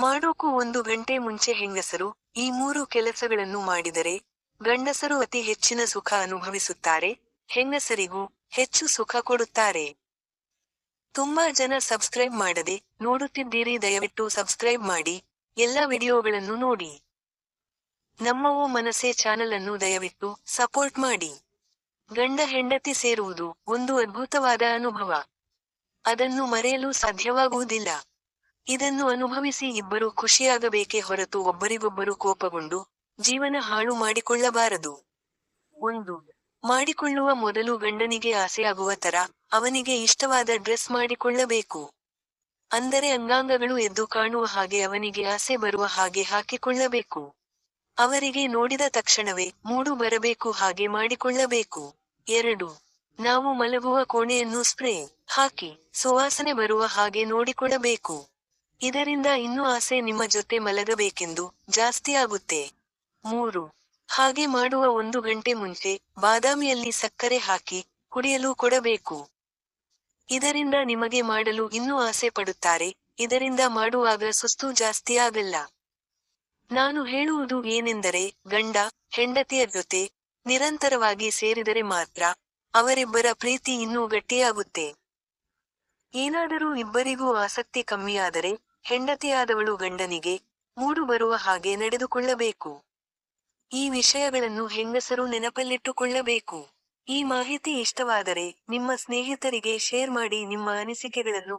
ಮಾಡೋಕು ಒಂದು ಗಂಟೆ ಮುಂಚೆ ಹೆಂಗಸರು ಈ ಮೂರು ಕೆಲಸಗಳನ್ನು ಮಾಡಿದರೆ ಗಂಡಸರು ಅತಿ ಹೆಚ್ಚಿನ ಸುಖ ಅನುಭವಿಸುತ್ತಾರೆ, ಹೆಂಗಸರಿಗೂ ಹೆಚ್ಚು ಸುಖ ಕೊಡುತ್ತಾರೆ. ತುಂಬಾ ಜನ ಸಬ್ಸ್ಕ್ರೈಬ್ ಮಾಡದೆ ನೋಡುತ್ತಿದ್ದೀರಿ, ದಯವಿಟ್ಟು ಸಬ್ಸ್ಕ್ರೈಬ್ ಮಾಡಿ, ಎಲ್ಲ ವಿಡಿಯೋಗಳನ್ನು ನೋಡಿ. ನಮ್ಮವೋ ಮನಸೆ ಚಾನಲ್ ಅನ್ನು ದಯವಿಟ್ಟು ಸಪೋರ್ಟ್ ಮಾಡಿ. ಗಂಡ ಹೆಂಡತಿ ಸೇರುವುದು ಒಂದು ಅದ್ಭುತವಾದ ಅನುಭವ. ಅದನ್ನು ಮರೆಯಲು ಸಾಧ್ಯವಾಗುವುದಿಲ್ಲ. ಇದನ್ನು ಅನುಭವಿಸಿ ಇಬ್ಬರು ಖುಷಿಯಾಗಬೇಕೇ ಹೊರತು ಒಬ್ಬರಿಗೊಬ್ಬರು ಕೋಪಗೊಂಡು ಜೀವನ ಹಾಳು ಮಾಡಿಕೊಳ್ಳಬಾರದು. ಒಂದು, ಮಾಡಿಕೊಳ್ಳುವ ಮೊದಲು ಗಂಡನಿಗೆ ಆಸೆಯಾಗುವ ತರ ಅವನಿಗೆ ಇಷ್ಟವಾದ ಡ್ರೆಸ್ ಮಾಡಿಕೊಳ್ಳಬೇಕು. ಅಂದರೆ ಅಂಗಾಂಗಗಳು ಎದ್ದು ಕಾಣುವ ಹಾಗೆ ಅವನಿಗೆ ಆಸೆ ಬರುವ ಹಾಗೆ ಹಾಕಿಕೊಳ್ಳಬೇಕು. ಅವರಿಗೆ ನೋಡಿದ ತಕ್ಷಣವೇ ಮೂಡು ಬರಬೇಕು ಹಾಗೆ ಮಾಡಿಕೊಳ್ಳಬೇಕು. ಎರಡು, ನಾವು ಮಲಗುವ ಕೋಣೆಯನ್ನು ಸ್ಪ್ರೇ ಹಾಕಿ ಸುವಾಸನೆ ಬರುವ ಹಾಗೆ ನೋಡಿಕೊಳ್ಳಬೇಕು. ಇದರಿಂದ ಇನ್ನೂ ಆಸೆ ನಿಮ್ಮ ಜೊತೆ ಮಲಗಬೇಕೆಂದು ಜಾಸ್ತಿ ಆಗುತ್ತೆ. ಮೂರು. ಹಾಗೆ ಮಾಡುವ ಒಂದು ಗಂಟೆ ಮುಂಚೆ ಬಾದಾಮಿಯಲ್ಲಿ ಸಕ್ಕರೆ ಹಾಕಿ ಕುಡಿಯಲು ಕೊಡಬೇಕು. ಇದರಿಂದ ನಿಮಗೆ ಮಾಡಲು ಇನ್ನೂ ಆಸೆ ಪಡುತ್ತಾರೆ, ಇದರಿಂದ ಮಾಡುವಾಗ ಸುಸ್ತು ಜಾಸ್ತಿ ಆಗಲ್ಲ. ನಾನು ಹೇಳುವುದು ಏನೆಂದರೆ, ಗಂಡ ಹೆಂಡತಿಯ ಜೊತೆ ನಿರಂತರವಾಗಿ ಸೇರಿದರೆ ಮಾತ್ರ ಅವರಿಬ್ಬರ ಪ್ರೀತಿ ಇನ್ನೂ ಗಟ್ಟಿಯಾಗುತ್ತೆ. ಏನಾದರೂ ಇಬ್ಬರಿಗೂ ಆಸಕ್ತಿ ಕಮ್ಮಿಯಾದರೆ ಹೆಂಡತಿಯಾದವಳು ಗಂಡನಿಗೆ ಮೂಡು ಬರುವ ಹಾಗೆ ನಡೆದುಕೊಳ್ಳಬೇಕು. ಈ ವಿಷಯಗಳನ್ನು ಹೆಂಗಸರು ನೆನಪಲ್ಲಿಟ್ಟುಕೊಳ್ಳಬೇಕು. ಈ ಮಾಹಿತಿ ಇಷ್ಟವಾದರೆ ನಿಮ್ಮ ಸ್ನೇಹಿತರಿಗೆ ಶೇರ್ ಮಾಡಿ ನಿಮ್ಮ ಅನಿಸಿಕೆಗಳನ್ನು